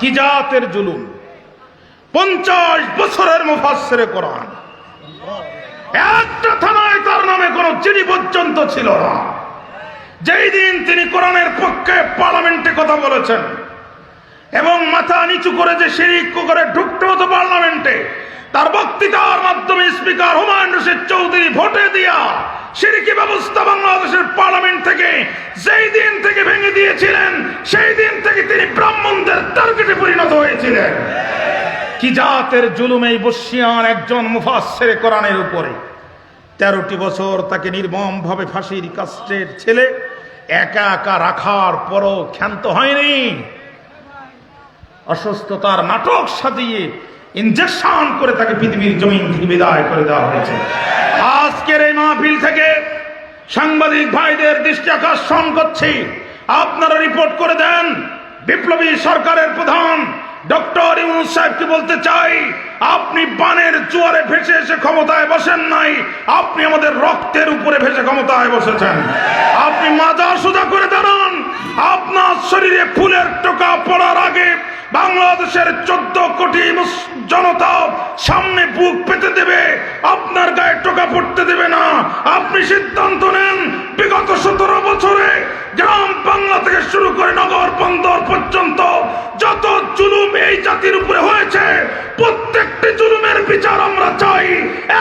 কি জাতের জুলুম। পঞ্চাশ বছরের মুফাসের কোরআন। একটা থানায় তার নামে কোনো চিঠি পর্যন্ত ছিল না। যেই দিন তিনি কোরআনের পক্ষে পার্লামেন্টে কথা বলেছেন এবং মাথা নিচু করে যে শিরিক করে ঢুকতে হতো পার্লামেন্টে, তার বক্তৃতার মাধ্যমে স্পিকার হুমায়ুন রশিদ চৌধুরী ভোটে দিয়া সিরিকি ব্যবস্থা বাংলাদেশের পার্লামেন্ট থেকে যেই দিন থেকে ভেঙে দিয়েছিলেন, সেই দিন থেকে তিনি ব্রাহ্মণদের টার্গেটে পরিণত হয়েছিলেন। কি জাতের জুলুম এই বসিয়ান একজন মুফাসের কোরআনের উপরে? তেরোটি বছর তাকে নির্মম ভাবে ফাঁসির কাস্টের ছেলে একা একা রাখার পরও ক্ষান্ত হয়নি। অসুস্থতার নাটক সাজিয়ে ইনজেকশন করে তাকে পৃথিবীর জমিন থেকে বিদায় করে দেওয়া হয়েছে। আজকের এই মাহফিল থেকে সাংবাদিক ভাইদের দৃষ্টি আকর্ষণ করছি। আপনারা রিপোর্ট করে দেন, বিপ্লবী সরকারের প্রধান ডক্টর ইউনুস সাহেবকে বলতে চাই, আপনি বানের জোয়ারে ভেসে এসে ক্ষমতায় বসেন নাই, আপনি আমাদের রক্তের উপরে ভেসে ক্ষমতায় বসেছেন। আপনি মাজা সোজা করে দাঁড়ান। আপনার শরীরে ফুলের টোকা পড়ার আগে বাংলাদেশের চোদ্দ কোটি জনতা সামনে বুক পেতে দেবে। আপনার গায়ে টোকা পড়তে দেবে না। আপনি সিদ্ধান্ত নেন, বিগত সতেরো বছরে গ্রাম বাংলা থেকে শুরু করে নগর বন্দর পর্যন্ত যত জুলুম এই জাতির উপরে হয়েছে, প্রত্যেকটি জুলুমের বিচার আমরা চাই।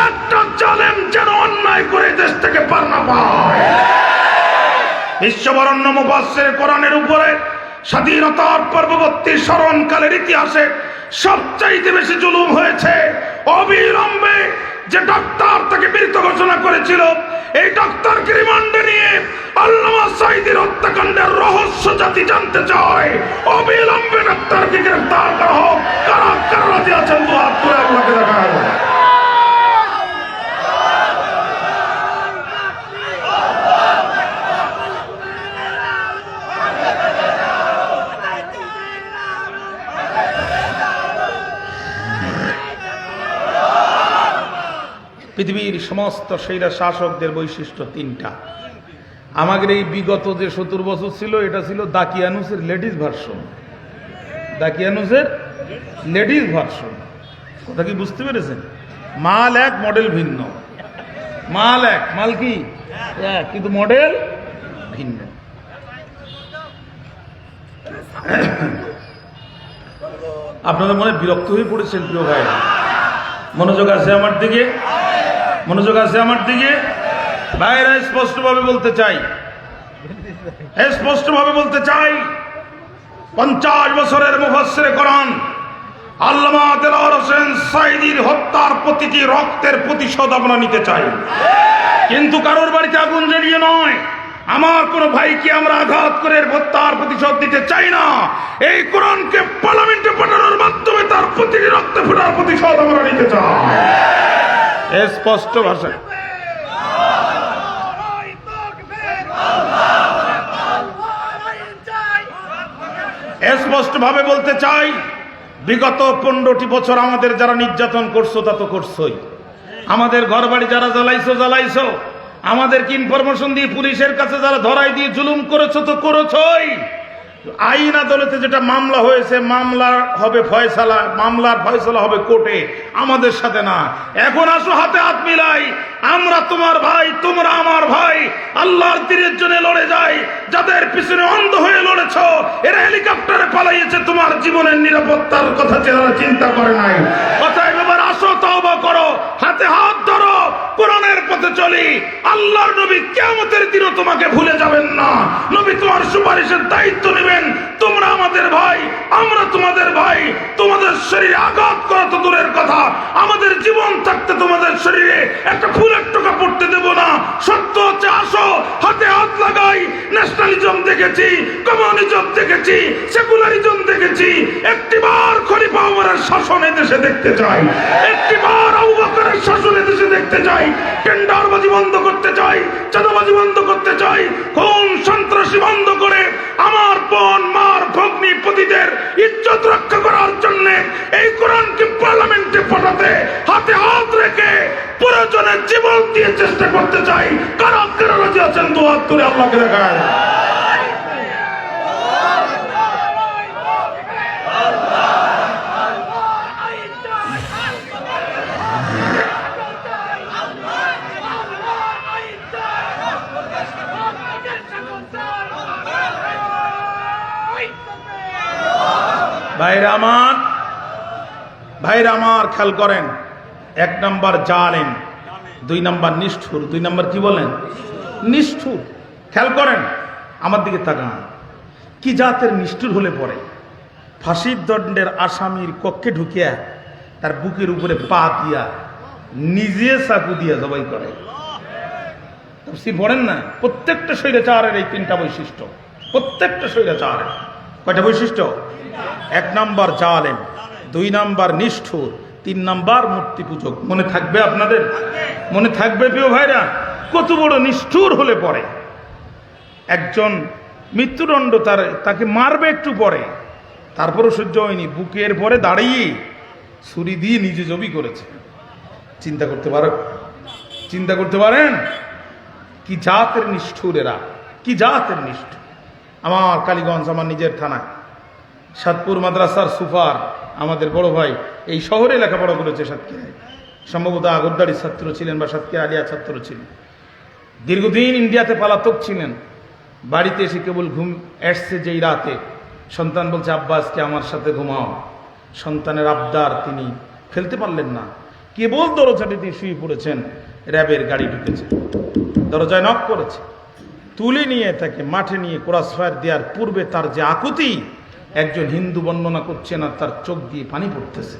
একটা জালেম যেন অন্যায় করে দেশ থেকে পার না পায়। বিশ্ববরণ্য মুফাসসির কোরআনের উপরে স্বাধীনতার পূর্ববর্তী স্মরণকালের ইতিহাসে সবচাইতে বেশি জুলুম হয়েছে, অবিলম্বে যে ডাক্তার তাকে মৃত ঘোষণা করেছিল, এই ডাক্তারকে রিমান্ডে নিয়ে আল্লামা সাইদির হত্যাকাণ্ডের রহস্য জাতি জানতে চায়। অবিলম্বে ডাক্তারকে গ্রেফতার করা হোক। কারা কারা রাজি আছেন? দু হাত তুলে আল্লাহকে দেখা পৃথিবীর সমস্ত সেইরা শাসকদের বৈশিষ্ট্য তিনটা। আমাদের এই বিগত যে সত্তর বছর ছিল, এটা ছিল দাকিয়ানুসের লেডিস ভার্সন। দাকিয়ানুসের লেডিস ভার্সন। কথা কি বুঝতে পেরেছেন? মাল এক, মডেল ভিন্ন। মাল এক, মাল কি? এক, কিন্তু মডেল ভিন্ন। আপনাদের মনে বিরক্ত হয়ে পড়েছেন প্রিয় ভাই? মনোযোগ আছে আমার দিকে? মনোযোগ আছে আমার দিকে? ভাইরা স্পষ্টভাবে বলতে চাই। স্পষ্টভাবে বলতে চাই, পঞ্চাশ বছরের মুফাসসিরে কোরআন আল্লামা দেলাওয়ার হোসেন সাইদির হত্যার প্রতিটি রক্তের প্রতিশোধ আমরা নিতে চাই। কিন্তু কারোর বাড়িতে আগুন জ্বালিয়ে নয়। আমার কোন ভাইকে আমরা আঘাত করে হত্যার প্রতিশোধ দিতে চাই না। এই কোরআনকে পার্লামেন্টে পাঠানোর মাধ্যমে তার প্রতিটি রক্তে ফোটার প্রতিশোধ আমরা নিতে চাই। স্পষ্ট ভাষায় স্পষ্ট ভাবে বলতে চাই, বিগত পনেরোটি বছর আমাদের যারা নির্যাতন করছ, তা তো করছোই। আমাদের ঘর বাড়ি যারা জ্বালাইছো জ্বালাইছো। আমাদেরকে ইনফরমেশন দিয়ে পুলিশের কাছে যারা ধরাই দিয়ে জুলুম করেছ, তো করেছই। আইন আদালতে যেটা মামলা হয়েছে, মামলা হবে ফয়সালা, মামলার ফয়সালা হবে কোর্টে, আমাদের সাথে না। এখন আসো হাতে হাত মিলাই, আমরা তোমার ভাই, তোমরা আমার ভাই, আল্লাহর তীরের জন্য লড়ে যাই, যাদের পিছনে অন্ধ হয়ে লড়েছ, এরা হেলিকপ্টারে পালাইয়েছে, তোমার জীবনের নিরাপত্তার কথা চিন্তা করে নাই। কথায় এবার আসো তোমাদের শরীরে আঘাত করা দূরের কথা। আমাদের জীবন থাকতে তোমাদের শরীরে একটা ফুলের টোকা পড়তে দেব না। সত্য হচ্ছে, আসো, হাতে হাত লাগাই। ন্যাশনালিজম দেখেছি, কমিউনিজম দেখেছি, সেকুলারিজম দেখেছি। একটিবার খলিফা ওমরের শাসন দেশে দেখতে চাই। একটিবার আবু শাসন দেশে দেখতে চাই। টেন্ডারবাজি বন্ধ করতে চাই, চাঁদাবাজি বন্ধ করতে চাই, খুন, সন্ত্রাসী বন্ধ করে আমার বোন, মার ভগ্নি পতিদের ইজ্জত রক্ষা করার জন্য এই কোরআনকে পার্লামেন্টে পাঠাতে হাতে হাত রেখে প্রয়োজনে জীবন দিয়ে চেষ্টা করতে চাই। কারা কারা রাজি আছেন? দু হাত তুলে আল্লাহকে দেখায়। ভাইরা আমার ভাইরা আমার, খেয়াল করেন, এক নাম্বার জালেন দুই নাম্বার নিষ্ঠুর, দুই নাম্বার কি বলেন? নিষ্ঠুর। খেয়াল করেন, আমার দিকে তাকান। কি জাতের নিষ্ঠুর হলে পরে ফাঁসির দণ্ডের আসামির কক্ষে ঢুকিয়া তার বুকের উপরে পা দিয়া নিজে চাকু দিয়া জবাই করে। তাফসীর পড়েন না? প্রত্যেকটা স্বৈরাচারের এই তিনটা বৈশিষ্ট্য। প্রত্যেকটা স্বৈরাচারের। কয়টা বৈশিষ্ট্য? এক নাম্বার জালেম, দুই নাম্বার নিষ্ঠুর, তিন নাম্বার মূর্তি পূজক মনে থাকবে আপনাদের? মনে থাকবে প্রিয় ভাইরা? কত বড় নিষ্ঠুর হলে পরে। একজন মৃত্যুদণ্ড তার, তাকে মারবে একটু পরে। তারপরও সহ্য হয়নি। বুকের পরে দাঁড়িয়ে ছুরি দিয়ে নিজে জবি করেছে। চিন্তা করতে পারো চিন্তা করতে পারেন? কি জাতের নিষ্ঠুর এরা কি জাতের নিষ্ঠুর? আমার কালীগঞ্জ, আমার নিজের থানায়। সাতপুর মাদ্রাসার সুফার আমাদের বড় ভাই। এই শহরে লেখাপড়া করেছে সাতক্ষীরায়। সম্ভবত আগরদাড়ির ছাত্র ছিলেন বা সাতক্ষীরা আলিয়া ছাত্র ছিলেন। দীর্ঘদিন ইন্ডিয়াতে পালাতক ছিলেন। বাড়িতে এসে কেবল ঘুম এসছে যেই রাতে। সন্তান বলছে আব্বাসকে আমার সাথে ঘুমাও। সন্তানের আবদার তিনি ফেলতে পারলেন না। কেবল দরজাটি দিয়ে শুয়ে পড়েছেন, র্যাবের গাড়ি ঢুকেছে। দরজায় নক করেছে। তুলে নিয়ে তাকে মাঠে নিয়ে ক্রস ফায়ার দেওয়ার পূর্বে তার যে আকুতি একজন হিন্দু বর্ণনা করছেন আর তার চোখ দিয়ে পানি পড়তেছে।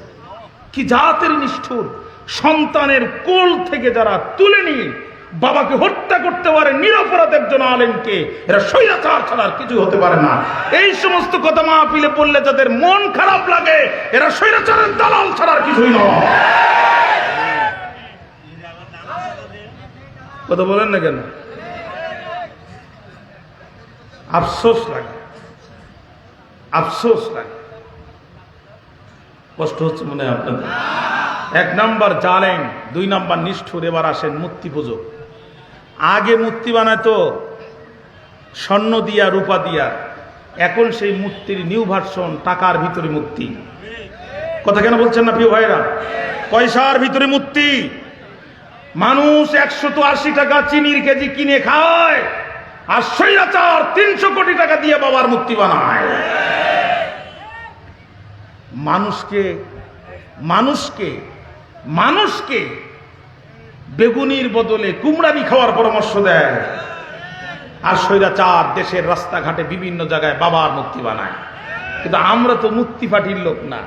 কি জাতের নিষ্ঠুর? সন্তানের কোল থেকে যারা তুলে নিয়ে বাবাকে হত্যা করতে পারে নিরপরাধ একজন আলেমকে, এরা স্বৈরাচার ছাড়া আর কিছু হতে পারে না। এই সমস্ত কথা মাহফিলে বললে যাদের মন খারাপ লাগে, এরা স্বৈরাচারের দালাল ছাড়া আর কিছুই নয়। কথা বলেন না কেন? আফসোস লাগে। আফসোস লাগে। কষ্ট হচ্ছে মনে হয় আপনাদের। এক নাম্বার জালেন দুই নাম্বার নিষ্ঠুর, এবার আসেন মূর্তি পুজো। আগে মূর্তি বানাতো স্বর্ণ দিয়া, রূপা দিয়া। এখন সেই মূর্তির নিউ ভার্সন টাকার ভিতরে মূর্তি। কথা কেন বলছেন না প্রিয় ভাইরা পয়সার ভিতরে মূর্তি। মানুষ একশত আশি টাকা চিনির কেজি কিনে খায় আর স্বৈরাচার তিনশো কোটি টাকা দিয়ে বাবার মূর্তি বানায়। মানুষকে মানুষকে মানুষকে বেগুনির বদলে কুমড়ানি খাওয়ার পরামর্শ দেয়। আর স্বৈরাচার দেশের রাস্তাঘাটে বিভিন্ন জায়গায় বাবার মূর্তি বানায়। কিন্তু আমরা তো মূর্তি পাটির লোক না।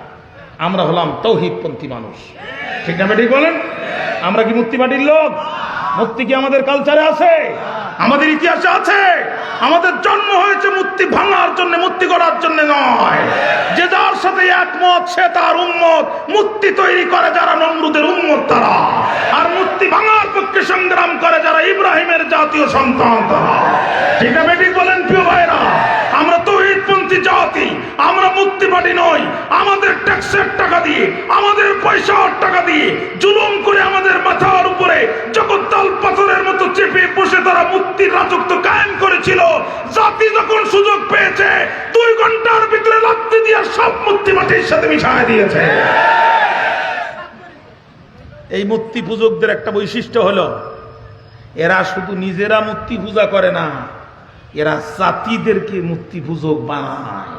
আমরা হলাম তৌহিদপন্থী মানুষ। ঠিক না বেটি বলেন? আমরা কি মুক্তি পাটির লোক? মুক্তি কি আমাদের কালচারে আছে? আমাদের ইতিহাসে আছে। আমাদের জন্ম হয়েছে মূর্তি ভাঙার জন্য মূর্তি করার জন্য নয়। যে যার সাথে একমত, সে তার উন্মত মূর্তি তৈরি করে যারা নমরুদের উন্মত তারা। আর মূর্তি ভাঙার পক্ষে সংগ্রাম করে যারা ইব্রাহিমের জাতীয় সন্তান তারা। ঠিক আছে বলেন প্রিয় ভাইরা? আমরা তো ঈদপন্থী জাতি। আমরা মুক্তিবাদী নই। আমাদের ট্যাক্সের টাকা দিয়ে, আমাদের পয়সার টাকা দিয়ে, জুলুম করে আমাদের মাথার উপরে তাল পাথরের মতো চেপে বসে তারা মুক্তির রাজত্ব কায়েম করেছিল। জাতি যখন সুযোগ পেয়েছে, দুই ঘণ্টার ভিতরে লাত্তি দিয়ে সব মুক্তি মাটির সাথে মিশায় দিয়েছে। এই মূর্তি পূজকদের একটা বৈশিষ্ট্য হলো, এরা শুধু নিজেরা মূর্তি পূজা করে না, এরা জাতিদেরকে মূর্তি পূজক বানায়।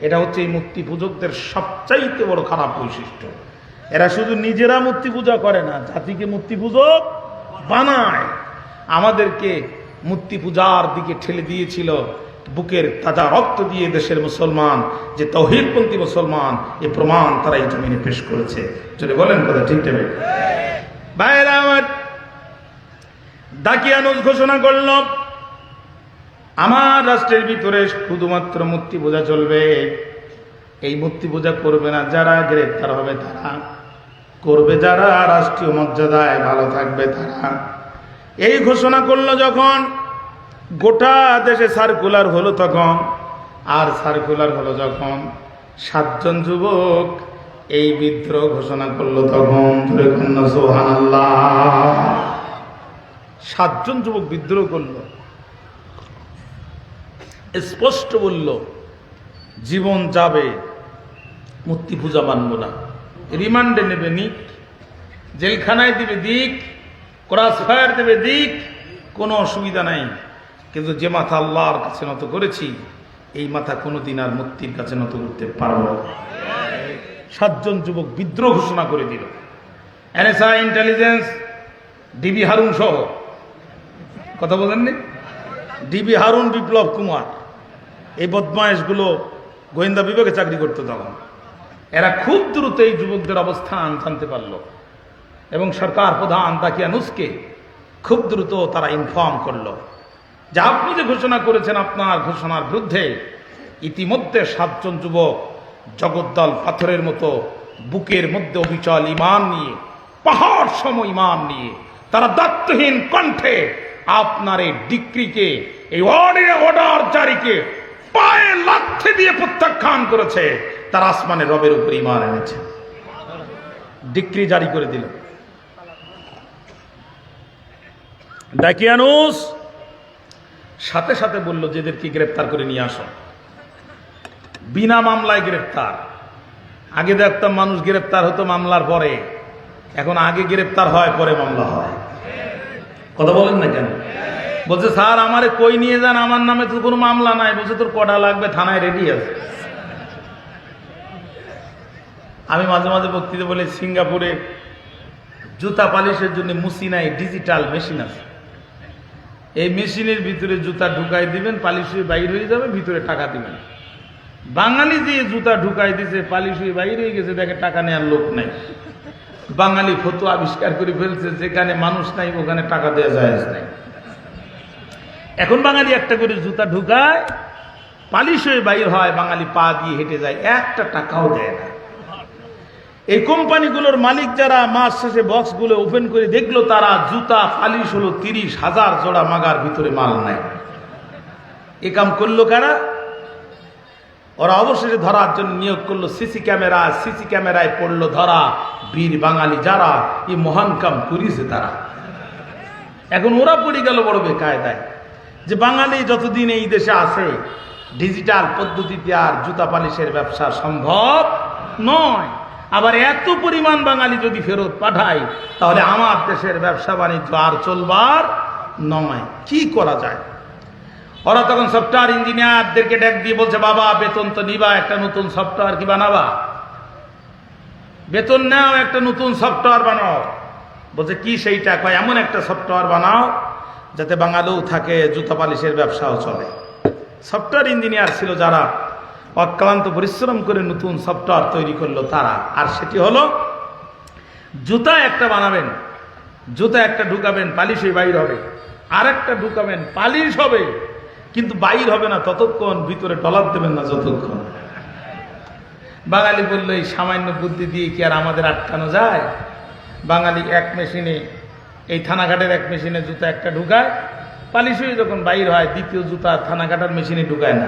এটা হচ্ছে এই মূর্তি পূজকদের সবচাইতে বড় খারাপ বৈশিষ্ট্য। এরা শুধু নিজেরা মূর্তি পূজা করে না, জাতিকে মূর্তি পূজক বানায়। আমাদেরকে মূর্তি পূজার দিকে ঠেলে দিয়েছিল, বুকের তাজা রক্ত দিয়ে দেশের মুসলমান, যে তৌহিদপন্থী মুসলমান, এ প্রমাণ তারা এই জমিনে পেশ করেছে। যদি বলেন কথা ঠিক দেবে ভাইরা আমার দাকিয়ানুজ ঘোষণা করল আমার রাষ্ট্রের ভিতরে শুধুমাত্র মূর্তি পূজা চলবে। এই মূর্তি পূজা করবে না, যারা গ্রেপ্তার হবে তারা। করবে যারা, রাষ্ট্রীয় মর্যাদায় ভালো থাকবে তারা। এই ঘোষণা করল যখন, গোটা দেশে সার্কুলার হলো তখন। আর সার্কুলার হলো যখন, সাতজন যুবক এই বিদ্রোহ ঘোষণা করল তখন। সোহান সাতজন যুবক বিদ্রোহ করল। স্পষ্ট বলল, জীবন যাবে, মূর্তি পূজা মানব না। রিমান্ডে নেবে নিক, জেলখানায় দিবে দিক ক্রস ফায়ার দেবে দিক, কোনো অসুবিধা নাই। কিন্তু যে মাথা আল্লাহর কাছে নত করেছি, এই মাথা কোনোদিন আর মুক্তির কাছে নত করতে পারব সাতজন যুবক বিদ্রোহ ঘোষণা করে দিল। এনএসআই ইন্টেলিজেন্স, ডিবি হারুন সহ। কথা বলেননি? ডিবি হারুন বিপ্লব কুমার। এই বদমায়েশগুলো গোয়েন্দা বিভাগে চাকরি করতে তখন। এরা খুব দ্রুত এই যুবকদের অবস্থান জানতে পারল এবং সরকার প্রধান দাকিয়ানুসকে খুব দ্রুত তারা ইনফর্ম করল যে আপনি যে ঘোষণা করেছেন আপনার ঘোষণার বিরুদ্ধে, ইতিমধ্যে সাতজন যুবক জগদ্দল পাথরের মতো বুকের মধ্যে অবিচল ইমান নিয়ে, পাহাড় সম ইমান নিয়ে, তারা দায়িত্বহীন কণ্ঠে আপনার এই ডিক্রিকে, এই অর্ডার জারিকে পায়ে লাথি দিয়ে প্রত্যাখ্যান করেছে, তার আসমানে রবের উপর ইমান এনেছে। ডিক্রি জারি করে দিল। ডাকিয়ানুস সাথে সাথে বলল যে এদেরকে গ্রেপ্তার করে নিয়ে আসো। বিনা মামলায় গ্রেপ্তার। আগে দেখতাম মানুষ গ্রেপ্তার হতো মামলার পরে। এখন আগে গ্রেপ্তার হয়, পরে মামলা হয়। কথা বলেন না কেন? বলছে, স্যার, আমারে কই নিয়ে যান? আমার নামে তো কোনো মামলা নাই। বলছে, তোর কটা লাগবে? থানায় রেডি আছে। আমি মাঝে মাঝে বক্তৃতা বলি, সিঙ্গাপুরে জুতা পালিশের জন্য মুসিনাই ডিজিটাল মেশিন আছে। এই মেশিনের ভিতরে জুতা ঢুকাই দিবেন, পালিশ হয়ে বাইর হয়ে যাবে, ভিতরে টাকা দিবেন। বাঙালি যে জুতা ঢুকাই দিছে, পালিশ হয়ে বাইর হয়ে গেছে, দেখে টাকা নেওয়ার লোক নাই। বাঙালি ফটো আবিষ্কার করে ফেলছে, যেখানে মানুষ নাই, ওখানে টাকা দেওয়া যায় নাই। এখন বাঙালি একটা করে জুতা ঢুকায়, পালিশ হয়ে বাইর হয়, বাঙালি পা দিয়ে হেঁটে যায়, একটা টাকাও দেয় না। এই কোম্পানিগুলোর মালিক যারা, মাস শেষে বক্সগুলো ওপেন করে দেখল, তারা জুতা পালিশ হলো তিরিশ হাজার জোড়া মাগার ভিতরে মাল নাই এ কাম করল কারা? ওরা অবশেষে ধরার জন্য নিয়োগ করল, সিসি ক্যামেরা, সিসি ক্যামেরায় পড়ল ধরা, বীর বাঙালি যারা, এই মহান কাম করিয়েছে তারা। এখন ওরা পড়ে গেল বড় বেকায়দায়। যে বাঙালি যতদিন এই দেশে আছে, ডিজিটাল পদ্ধতিতে আর জুতা পালিশের ব্যবসা সম্ভব নয়। আবার এত পরিমাণ বাঙালি যদি ফেরত পাঠাই তাহলে আমার দেশের ব্যবসা বাণিজ্য আর চলবার নয়। কি করা যায়? ওরা তখন সফটওয়্যার ইঞ্জিনিয়ারদেরকে ডেক দিয়ে বলছে, বাবা, বেতন তো নিবা, একটা নতুন সফটওয়্যার কি বানাবা? বেতন নাও, একটা নতুন সফটওয়্যার বানাও। বলছে, কি সেইটা? কয়, এমন একটা সফটওয়্যার বানাও যাতে বাঙালিও থাকে, জুতা পালিশের ব্যবসাও চলে। সফটওয়্যার ইঞ্জিনিয়ার ছিল যারা অক্লান্ত পরিশ্রম করে নতুন সফটওয়্যার তৈরি করল তারা। আর সেটি হলো, জুতা একটা বানাবেন, জুতা একটা ঢুকাবেন পালিশ হয়ে বাইর হবে। আর একটা ঢুকাবেন, পালিশ হবে, কিন্তু বাইর হবে না ততক্ষণ, ভিতরে ডলার দেবেন না যতক্ষণ। বাঙালি বলল, এই সামান্য বুদ্ধি দিয়ে কি আর আমাদের আটকানো যায়? বাঙালি এক মেশিনে এই থানাঘাটের এক মেশিনে জুতা একটা ঢুকায়, পালিশ হয়ে যখন বাইর হয়, দ্বিতীয় জুতা থানাঘাটার মেশিনে ঢুকায় না।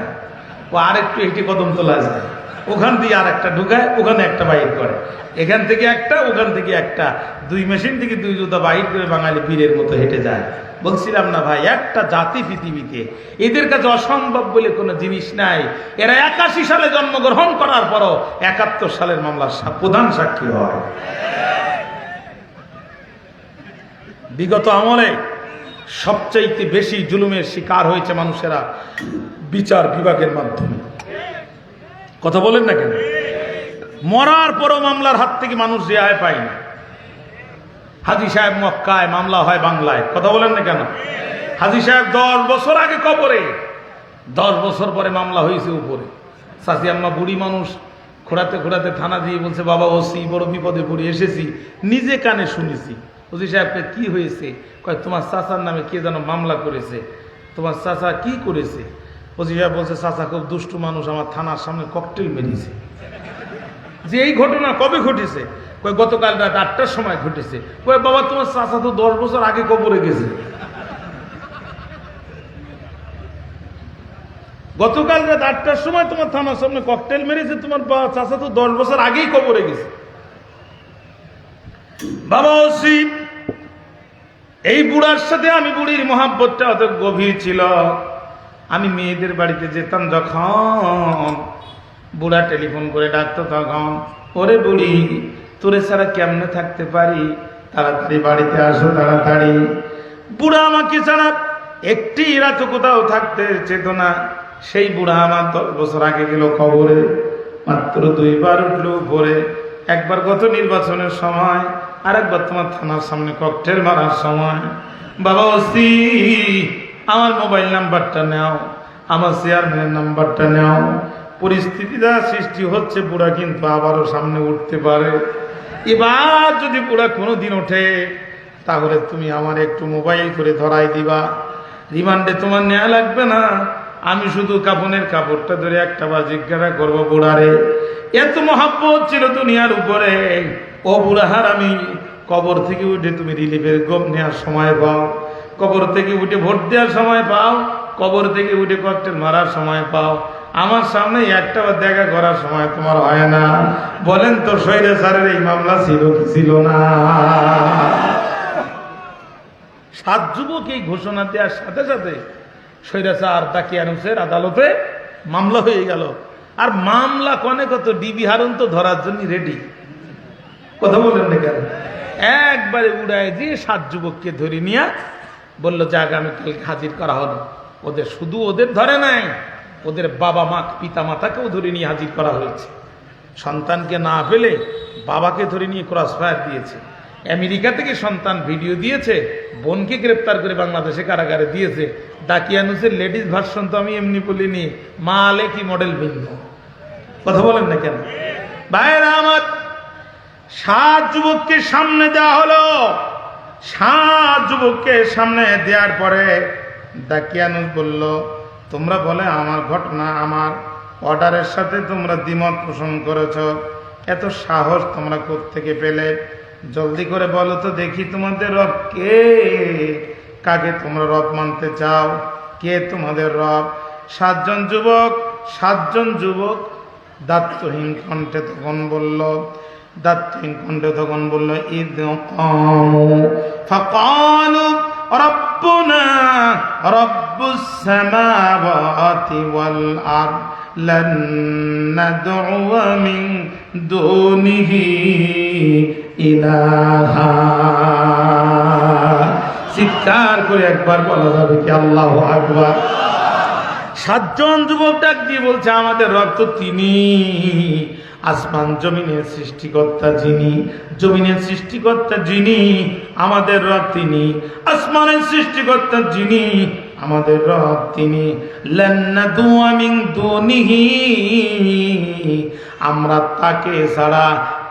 ও আরেকটু একটি কদম তোলা যায়। ওখান দিয়ে আর একটা ঢুকায়, ওখানে একটা বাইর করে। এখান থেকে একটা, ওখান থেকে একটা। দুই মেশিন থেকে দুই জুতা বাইর করে বাঙালি বীরের মতো হেঁটে যায়। বলছিলাম না ভাই, একটা জাতি পৃথিবীতে এদের কাছে অসম্ভব বলে কোনো জিনিস নাই। এরা একাশি সালে জন্মগ্রহণ করার পরও একাত্তর সালের মামলার প্রধান সাক্ষী হয়। বিগত আমলে সবচাইতে বেশি জুলুমের শিকার হয়েছে মানুষেরা বিচার বিভাগের মাধ্যমে। কথা বলেন না কেন? মরার পরও মামলার হাত থেকে মানুষ রেহাই পায় না। হাজি সাহেব মক্কায় মামলা হয় বাংলায়। কথা বলেন না কেন? হাজি সাহেব দশ বছর আগে কবরে, দশ বছর পরে মামলা হয়েছে উপরে। সাসি আম্মা বুড়ি মানুষ খোঁড়াতে খোঁড়াতে থানা দিয়ে বলছে, বাবা, ওসি, বড় বিপদে পড়ে এসেছি। নিজে কানে শুনেছি। ওসি সাহেবকে কি হয়েছে? কয়, তোমার চাচার নামে কে যেন মামলা করেছে? তোমার চাচা কি করেছে? ওসি সাহেব বলছে, চাচা খুব দুষ্টু মানুষ, আমার থানার সামনে ককটেল মেরেছে। যে এই ঘটনা কবে ঘটেছে? কয়, গতকাল রাত আটটার সময় ঘটেছে। কয়, বাবা, তোমার চাচা তো দশ বছর আগে কবরে গেছে। গতকাল রাত আটটার সময় তোমার থানার সামনে ককটেল মেরেছে, তোমার চাচা তো দশ বছর আগেই কবরে গেছে। বাবা, ওসি এই বুড়ার সাথে আমি বুড়ির মহাব্বতটা অত গভীর ছিল। আমি মেয়েদের বাড়িতে যেতাম যখন। বুড়া টেলিফোন করে ডাকতো তখন, ওরে বুড়ি, তোরে ছাড়া কেমনে থাকতে পারি? তাড়াতাড়ি বাড়িতে আসো, তাড়াতাড়ি। বুড়া আমাকে ছাড়া একটি রাত কোথাও থাকতে চেত না। সেই বুড়া আমার দশ বছর আগে গেল কবরে। মাত্র দুইবার উঠল উপরে। একবার গত নির্বাচনের সময় আর একবার তোমার থানার সামনে ককটেল মারার সময়, বাবা ওসি, আমার মোবাইল নাম্বারটা নাও, আমার চেয়ারম্যানের নাম্বারটা নাও। পরিস্থিতি যা সৃষ্টি হচ্ছে, বুড়া কিন্তু আবারও সামনে উঠতে পারে। এবার যদি বুড়া কোনো দিন ওঠে, তাহলে তুমি আমার একটু মোবাইল করে ধরাই দিবা। রিমান্ডে তোমার নেওয়া লাগবে না। আমি শুধু কাপনের কাপড়টা ধরে একটা বা জিজ্ঞাসা করব বুড়ারে। এত মহাব্বত ছিল দুনিয়ার উপরে। ও আমি কবর থেকে উঠে তুমি রিলিফের গম নেওয়ার সময় পাও। কবর থেকে উঠে ভোট দেওয়ার সময় পাও। কবর থেকে উঠে ককটেল মারার সময় পাও। আমার সামনে একটা দেখা করার সময় তোমার হয় না। বলেন তো শৈরে স্যারের এই মামলা ছিল কি ছিল না? সাত যুবক এই ঘোষণা দেওয়ার সাথে সাথে স্বৈরাচার তাকিয়ানুসের আদালতে। মামলা হয়ে গেল। আর মামলা কনে কত? ডিবি হারুন তো ধরার জন্য রেডি কথা বলেন না কেন? একবারে উড়ায় দিয়ে সাত যুবককে ধরে নিয়ে বলল যে আগামীকাল হাজির করা হলো। ওদের শুধু ওদের ধরে নাই, ওদের বাবা মা পিতা মাতাকেও ধরে নিয়ে হাজির করা হয়েছে। সন্তানকে না পেলে বাবাকে ধরে নিয়ে ক্রস ফায়ার দিয়েছে। আমেরিকা থেকে সন্তান ভিডিও দিয়েছে, বোনকে গ্রেপ্তার করে বাংলাদেশে কারাগারে দিয়েছে। ডাকিয়ানুসের লেডিস ভার্সন তো আমি এমনি বলিনি মা আলে কি মডেল ভিন্ন। কথা বলেন না কেন? ভাইরা আমার সাত যুবককে সামনে দেওয়া হলো। সাত যুবককে সামনে দেওয়ার পরে দাকিয়ানুস বলল, তোমরা বলে আমার ঘটনা, আমার অর্ডারের সাথে তোমরা দ্বিমত পোষণ করেছ। এত সাহস তোমরা থেকে পেলে? জলদি করে বলো তো দেখি তোমাদের রব কে? কাকে তোমরা রব মানতে চাও? কে তোমাদের রব? সাতজন যুবক সাতজন যুবক দাত্তহীন কণ্ঠে তখন বলল দাত্তহীন কণ্ঠে তখন বলল ঈদ ফকালু রব্বুনা রব্বুস সামাওয়াতি ওয়াল আরদ لن ندعو من دونه إلها চিৎকার করে একবার বলা যাবে কি আল্লাহ আকবার সাতজন যুবক ডাক দিয়ে বলছে, আমাদের রব তো তিনি। আসমান জমিনের সৃষ্টিকর্তা যিনি, জমিনের সৃষ্টিকর্তা যিনি, আমাদের রব তিনি। আসমানের সৃষ্টিকর্তা যিনি, আমাদের রব তিনি। আমরা তাকে ছাড়া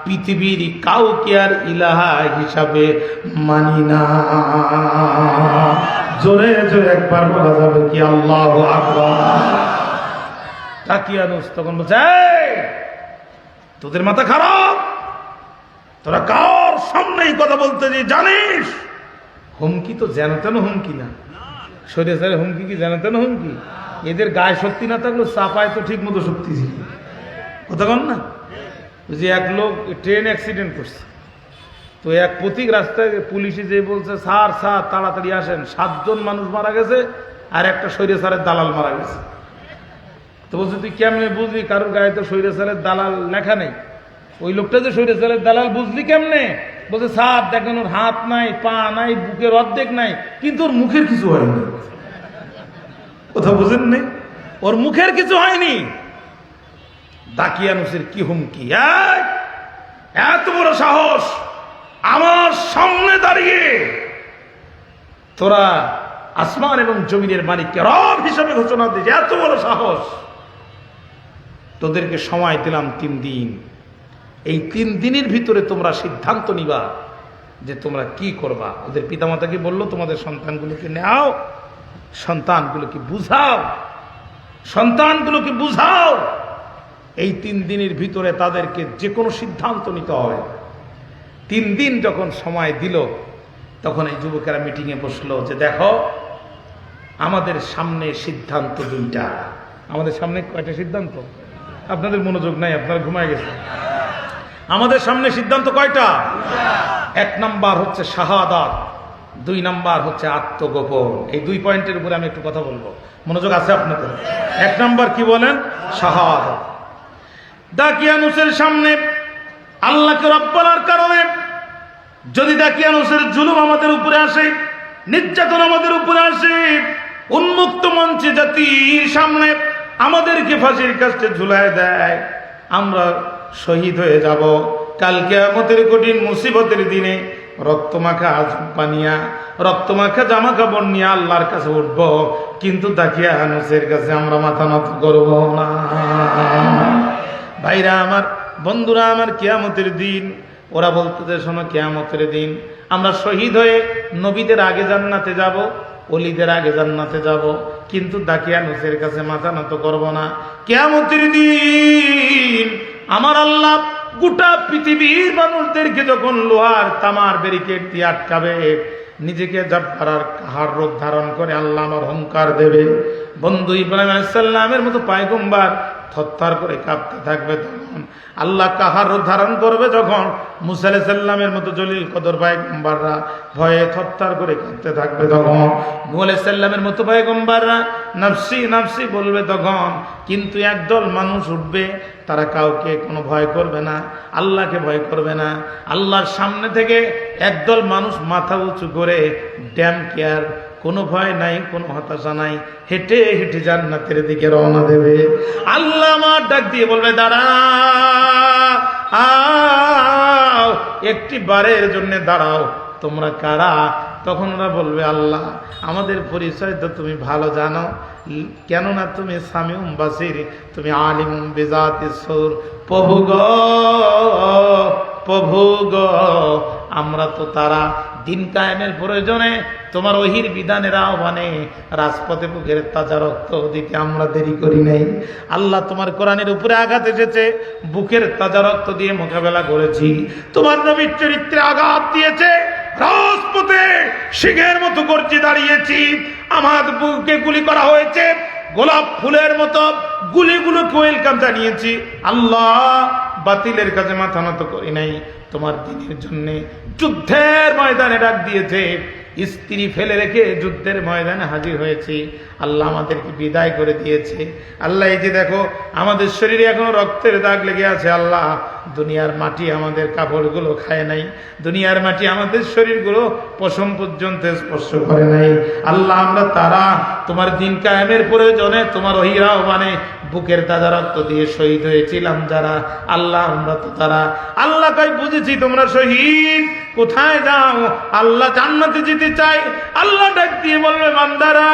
পৃথিবীর কাউকে আর ইলাহা হিসাবে মানি না। জোরে জোরে একবার বলা যাবে কি আল্লাহ তখন বলছে তোদের মাথা খারাপ? তোরা কার সামনে কথা বলতে যে জানিস? হুমকি তো যেন তেন হুমকি না। শরীরে সারে হুমকি কি যেন তেন হুমকি? এদের গায়ে শক্তি না থাকলেও চাপায় তো ঠিক মতো শক্তি ছিল। কথা কন না? যে এক লোক ট্রেন অ্যাক্সিডেন্ট করছে। তো এক প্রতীক রাস্তায় পুলিশে যে বলছে, স্যার স্যার, তাড়াতাড়ি আসেন। সাতজন মানুষ মারা গেছে আর একটা শৈরে সারের দালাল মারা গেছে। তো বলছে, তুই কেমনে বুঝলি? কারোর গায়ে তো শৈরে সারের দালাল লেখা নেই। ওই লোকটা যে শৈরে সারের দালাল, বুঝলি কেমনে? বলছে, স্যার, দেখেন ওর হাত নাই, পা নাই, বুকের অর্ধেক নাই, কিন্তু ওর মুখের কিছু হয়নি। কোথাও বুঝেন নেই ওর মুখের কিছু হয়নি। দাকিয়ানুসের কি হুমকি! এত বড় সাহস! আমার সামনে দাঁড়িয়ে তোরা আসমান এবং জমিনের মালিককে রব হিসাবে ঘোষণা দিয়েছে এত বড় সাহস। তোদেরকে সময় দিলাম তিন দিন। এই তিন দিনের ভিতরে তোমরা সিদ্ধান্ত নিবা যে তোমরা কি করবা। ওদের পিতামাতাকে বলল, তোমাদের সন্তানগুলোকে নেও, সন্তানগুলোকে বুঝাও সন্তানগুলোকে বুঝাও। এই তিন দিনের ভিতরে তাদেরকে যে কোনো সিদ্ধান্ত নিতে হবে। তিন দিন যখন সময় দিল, তখন এই যুবকেরা মিটিংয়ে বসল যে দেখো, আমাদের সামনে সিদ্ধান্ত দুইটা। আমাদের সামনে কয়টা সিদ্ধান্ত? আপনাদের মনোযোগ নাই, আপনারা ঘুমায় গেছে আমাদের সামনে সিদ্ধান্ত কয়টা? এক নাম্বার হচ্ছে শাহাদাত, দুই নাম্বার হচ্ছে আত্মগোপন। এই দুই পয়েন্টের উপরে আমি একটু কথা বলব। মনোযোগ আছে আপনাদের? এক নাম্বার কি বলেন? দাকিয়ানুসের সামনে আল্লাহকে রব্বানার কারণে যদি দাকিয়ানুসের জুলুম আমাদের উপরে আসে, নির্যাতন আমাদের উপরে আসে, উন্মুক্ত মঞ্চে জাতির সামনে আমাদেরকে ফাঁসির কাছে ঝুলায় দেয়, আমরা শহীদ হয়ে যাব। কালকে আমাদের কঠিন মুসিবতের দিনে রক্তমাখা পানিয়া রক্তমাখা জামা কাপড় নিয়ে আল্লাহর কাছে উঠব। কিন্তু তাকিয়া আনুসের কাছে আমরা মাথা নত করব না। ভাইরা আমার বন্ধুরা, আমার কেয়ামতের দিন। ওরা বলতে শোনো, কেয়ামতের দিন। আমরা শহীদ হয়ে নবীদের আগে জান্নাতে যাব অলিদের আগে জান্নাতে যাব। কিন্তু দাকিয়া নুসের কাছে মাথা নত করব না। কেয়ামতের দিন আমার আল্লাহ গোটা পৃথিবীর মানুষদেরকে যখন লোহার তামার ব্যারিকেড দিয়ে আটকাবে, নিজেকে জব্বারার কাহার রোগ ধারণ করে আল্লাহ আমার হংকার দেবে। বন্ধু ইব্রাহিম আলাইসাল্লামের মতো পায়গম্বার থরথর করে কাঁপতে থাকবে তখন। আল্লাহ কাহার ধারণ করবে যখন? মুসা আলাইসাল্লামের মতো জলিল কদর পায়গম্বাররা ভয়ে থরথর করে কাঁপতে থাকবে তখন। নূহ আলাইসাল্লামের মতো পায়গম্বাররা নাফসি নাফসি বলবে তখন, কিন্তু একদল মানুষ উঠবে, তারা কাউকে কোনো ভয় করবে না, আল্লাহকে ভয় করবে না। আল্লাহর সামনে থেকে একদল মানুষ মাথা উঁচু করে ড্যাম কেয়ার কোনো ভয় নাই, কোনো হতাশা নাই। হেঁটে হেঁটে জান্নাতের দিকে রওনা দেবে। আল্লাহ আমার ডাক দিয়ে বলবে, দাঁড়া, আও, একটি বারের জন্য দাঁড়াও। তোমরা কারা? তখন ওরা বলবে, আল্লাহ, আমাদের পরিচয় তো তুমি ভালো জানো। কেননা তুমি সামিউম বাসির, তুমি আলিম বেজাতি সুর। প্রভু গ প্রভু গ, আমরা তো তারা দিন কায়েমের প্রয়োজনে তোমার ওহির বিধানের আহ্বানে রাজপথে বুকের তাজা রক্ত দিতে আমরা দেরি করি নাই। আল্লাহ তোমার কোরআনের উপরে আঘাত এসেছে, বুকের তাজা রক্ত দিয়ে মোকাবেলা করেছি। তোমার নবীর চরিত্রে আঘাত দিয়েছে, রাজপথে সিংহের মতো গর্জে দাঁড়িয়েছি। আমার বুকে গুলি করা হয়েছে, গোলাপ ফুলের মতো গুলিগুলোকে ওয়েলকাম জানিয়েছি। আল্লাহ বাতিলের কাছে মাথা নত করি নাই। তোমার দিনের জন্য যুদ্ধের ময়দানে ডাক দিয়েছে। স্ত্রী ফেলে রেখে যুদ্ধের ময়দানে হাজির হয়েছি। আল্লাহ আমাদেরকে বিদায় করে দিয়েছে। আল্লাহ এই যে দেখো, আমাদের শরীরে এখনও রক্তের দাগ লেগে আছে আল্লাহ। দুনিয়ার মাটি আমাদের কাপড়গুলো খায় নাই। দুনিয়ার মাটি আমাদের শরীরগুলো পশম পর্যন্ত স্পর্শ করে নাই। আল্লাহ, আমরা তারা, তোমার দিন কায়েমের প্রয়োজনে তোমার অহিরাও মানে বুকের তাজা রক্ত দিয়ে শহীদ হয়েছিলাম যারা। আল্লাহ, আমরা তো তারা। আল্লাহ তাই বুঝেছি তোমরা শহীদ। কোথায় যাও? আল্লাহ জান্নাতে যেতে চাই, আল্লাহ ডাক দিয়ে বলবে, বান্দারা,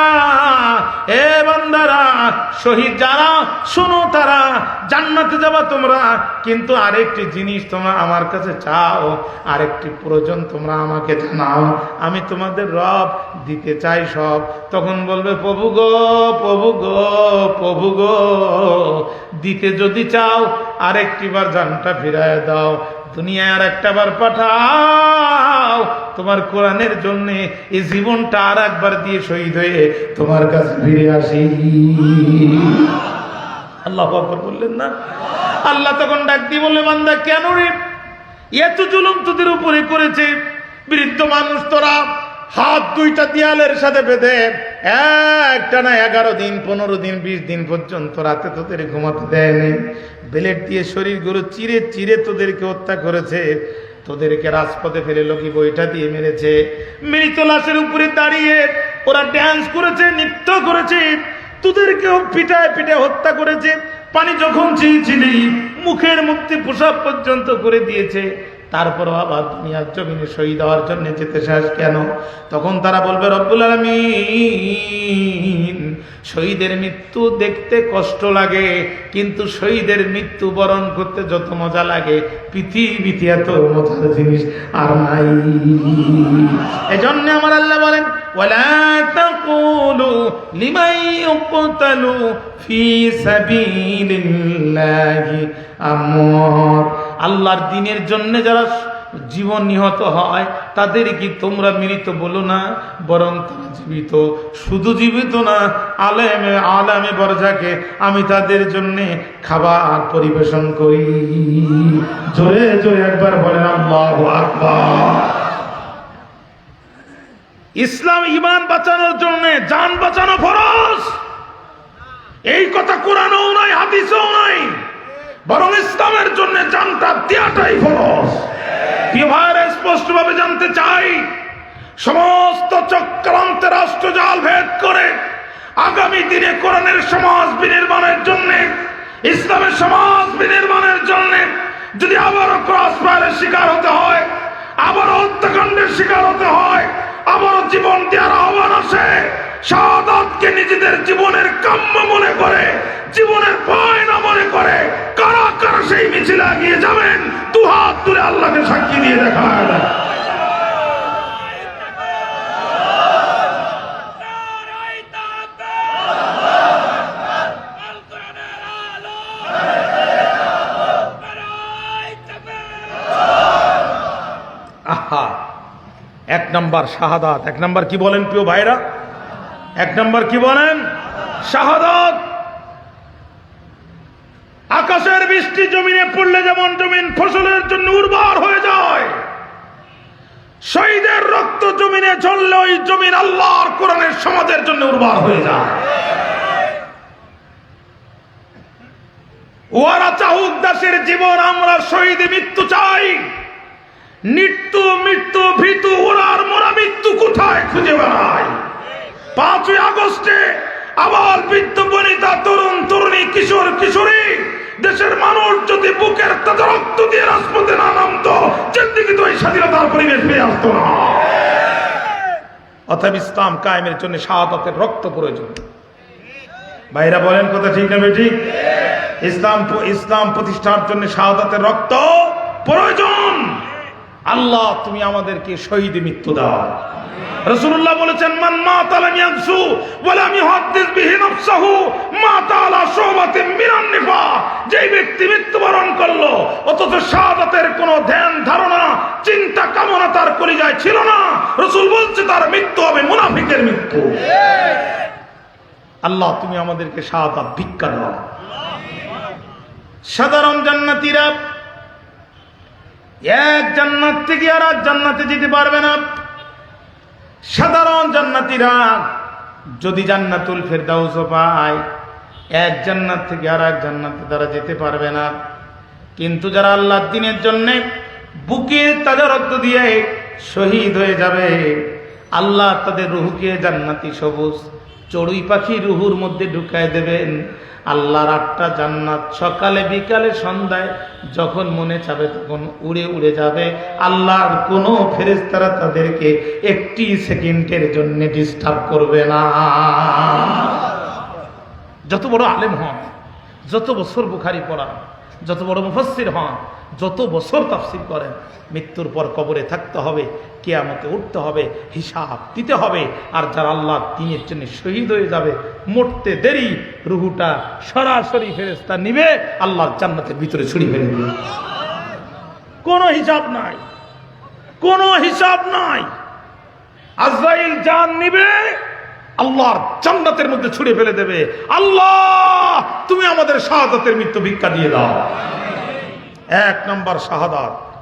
এ বান্দারা, শহীদ যারা, শোনো তারা, জান্নাতে যাবা তোমরা, কিন্তু আরেকটি জিনিস তোমরা আমার কাছে চাও, আরেকটি প্রয়োজন তোমরা আমাকে জানাও, আমি তোমাদের রব, দিতে চাই সব। তখন বলবে, প্রভু গো প্রভু গো প্রভু গো, দিতে যদি চাও, আরেকটি বার জানটা ফিরায় দাও, দুনিয়ায় আর একটা বার পাঠাও। তোমার কোরআনের জন্য এই জীবনটা আর একবার দিয়ে শহীদ হয়ে তোমার কাছে ফিরে আসি। আল্লাহ আকবর বললেন না? আল্লাহ তখন ডাক দিয়ে বললে, বান্দা, কেন রে? এত জুলুম তোদের উপরে করেছে। বৃদ্ধ মানুষ তোরা, হাত দুইটা দেয়ালের সাথে বেঁধে একটা না এগারো দিন, পনেরো দিন, বিশ দিন পর্যন্ত রাতে তোদের ঘুমাতে দেয়নি। বেলেট দিয়ে শরীরগুলো চিরে চিরে তোদেরকে হত্যা করেছে। তোদেরকে রাজপথে ফেলে লোকি বইটা দিয়ে মেরেছে। মৃত লাশের উপরে দাঁড়িয়ে ওরা ড্যান্স করেছে, নৃত্য করেছে, তোদেরকেও পিটায় পিটে হত্যা করেছে, পানি যখন চেয়েছিলি, মুখের মুক্তি পোশাক পর্যন্ত করে দিয়েছে। তারপরও আবার দুনিয়ার জমিনে শহীদ হওয়ার জন্য যেতে শেষ কেন তখন তারা বলবে রব্বুল আলমিন শহীদের মৃত্যু দেখতে কষ্ট লাগে কিন্তু শহীদের মৃত্যু বরণ করতে যত মজা লাগে পৃথিবীতে এত মজার জিনিস আর নাই এজন্য আমার আল্লাহ বলেন ولا تقولوا لمن يقتل في سبيل الله أموات আল্লাহর দিনের জন্য যারা জীবন নিহত হয়, তাদের কি তোমরা মৃত বলো না? বরং জীবিত। শুধু জীবিত না, আলেমে, আলামে বরজাকে আমি তাদের জন্য খাবার পরিবেশন করি। জোরে জোরে একবার বলেন, আল্লাহ ইসলাম ইমান বাঁচানোর জন্য যান বাঁচানো ফরজ। এই কথা কোরআনও নাই, হাদিসও নাই। বরং ইসলামের জন্য জানটা দেওয়াটাই ফরজ। বিভার স্পষ্ট ভাবে জানতে চাই, সমস্ত চক্রান্তে রাষ্ট্রজাল ভেদ করে আগামী দিনে কোরআনের সমাজ বিনির্মাণের জন্য, ইসলামের সমাজ বিনির্মাণের জন্য যদি আবারও ক্রস ফায়ারের শিকার হতে হয়, আবারও হত্যাকাণ্ডের শিকার হতে হয় আবারও জীবন দেওয়ার আহ্বান আসে শাহাদাতকে নিজেদের জীবনের কাম্য মনে করে, জীবনের পয়না মনে করে, কারা কারা সেই মিছিল এগিয়ে যাবেন দু হাত তুলে আল্লাহকে সাক্ষী দিয়ে দেখা নাম্বার শাহাদাত। এক নাম্বার কি বলেন প্রিয় ভাইরা? এক নাম্বার কি বলেন? শাহাদাত! আকাশের বৃষ্টি জমিনে পড়লে যেমন জমিন ফসলের জন্য উর্বর হয়ে যায়, শহীদের রক্ত জমিনে ঝরলে ওই জমিন আল্লাহর কোরআনের সমাজের জন্য উর্বর হয়ে যায়। ওরা চাহুক দাসের জীবন, আমরা শহীদ মৃত্যু চাই। নিত্য মৃত্যু ভীতু ওরার মোরা মৃত্যু কোথায় খুঁজে বেড়ায়? পাঁচই আগস্টে আবার বৃদ্ধ বনিতা, তরুণ, তরুণী, কিশোর, কিশোরী, দেশের মানুষ যদি বুকের তাজা রক্ত দিয়ে রাজপথে না নামতো, জিন্দিগি তো এই স্বাধীনতার পরিবেশ পেয়ে আসতো না। অতএব ইসলাম কায়েমের জন্য শাহাদাতের রক্ত প্রয়োজন। ভাইরা, বলেন কথা ঠিক না ঠিক ইসলাম ইসলাম প্রতিষ্ঠার জন্য শাহাদাতের রক্ত প্রয়োজন। আল্লাহ, তুমি আমাদেরকে শহীদ মৃত্যু দাও। রসুল্লাহ বলেছেন, মান মা তালাম ইয়াকসু ওয়ালাম ইউহাদ্দিস বিহি নাফসাহু মা তাআলা শুবাতিন মিনান নিফা যেই ব্যক্তি মৃত্যুবরণ করল, অথচ শাহাদাতের কোনো ধ্যান, ধারণা, চিন্তা, কামনা তার কলিজায় ছিল না। রসুল বলছে, তার মৃত্যু হবে মুনাফিকের মৃত্যু। আল্লাহ, তুমি আমাদেরকে শাহাদাত ভিক্ষা দাও। সাধারণ জান্নাতীরা এক জান্নাত থেকে আর এক জান্নাতে যেতে পারবে না। সাধারণ জান্নাতীরা যদি জান্নাতুল ফেরদাউস পায়, এক জান্নাত থেকে আর এক জান্নাতে তারা যেতে পারবে না। কিন্তু যারা আল্লাহর দিনের জন্য বুকে তাজা রক্ত দিয়ে শহীদ হয়ে যাবে, আল্লাহ তাদের রুহুকে জান্নাতি সবুজ চড়ুই পাখি রুহুর মধ্যে ঢুকায় দেবেন। আল্লাহর আটটা জান্নাত সকালে, বিকালে, সন্ধ্যায় যখন মনে চাবে তখন উড়ে উড়ে যাবে। আল্লাহর কোনো ফেরেস্তারা তাদেরকে একটি সেকেন্ডের জন্য ডিস্টার্ব করবে না। যত বড় আলেম হন, যত বছর বুখারি পড়ান যত বড় মুফাসির হন, যত বছর তাফসির করেন, মৃত্যুর পর কবরে থাকতে হবে, কেয়ামতে উঠতে হবে, হিসাব দিতে হবে, আর যারা আল্লাহ দিনের জন্য শহীদ হয়ে যাবে, মরতে দেরি, রুহুটা সরাসরি ফেরেস্তা নিবে, আল্লাহ জান্নাতের ভিতরে ছুরি ফেলে দেবে। কোনো হিসাব নাই, কোনো হিসাব নাই। আজরাইল জান নিবে আল্লাহর জান্নাতের মধ্যে ছুড়ে ফেলে দেবে। আল্লাহ, তুমি আমাদের শাহাদাতের মৃত্যু ভিক্ষা দিয়ে দাও। এক নম্বর শাহাদাত।